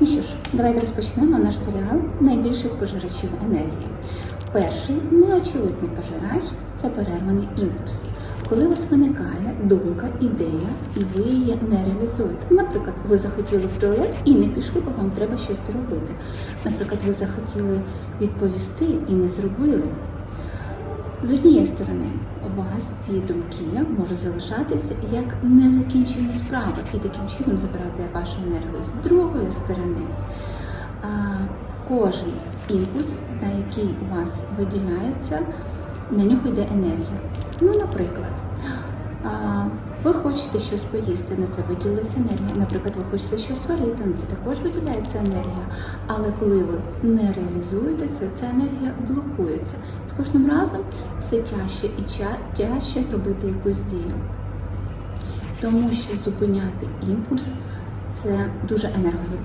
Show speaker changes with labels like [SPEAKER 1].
[SPEAKER 1] Ну що ж, давайте розпочнемо наш серіал найбільших пожирачів енергії. Перший неочевидний пожирач це перерваний імпульс. Коли у вас виникає думка, ідея, і ви її не реалізуєте. Наприклад, ви захотіли в туалет і не пішли, бо вам треба щось робити. Наприклад, ви захотіли відповісти і не зробили. З однієї сторони, у вас ці думки можуть залишатися як незакінчені справи і таким чином забирати вашу енергію. З другої сторони, кожен імпульс, на який у вас виділяється, на нього йде енергія. Ну, наприклад, ви хочете щось поїсти, на це виділилася енергія. Наприклад, ви хочете щось сварити, на це також виділяється енергія. Але коли ви не реалізуєте це, ця енергія блокується. З кожним разом все тяжче і тяжче зробити якусь дію. Тому що зупиняти імпульс це дуже енергозатратно.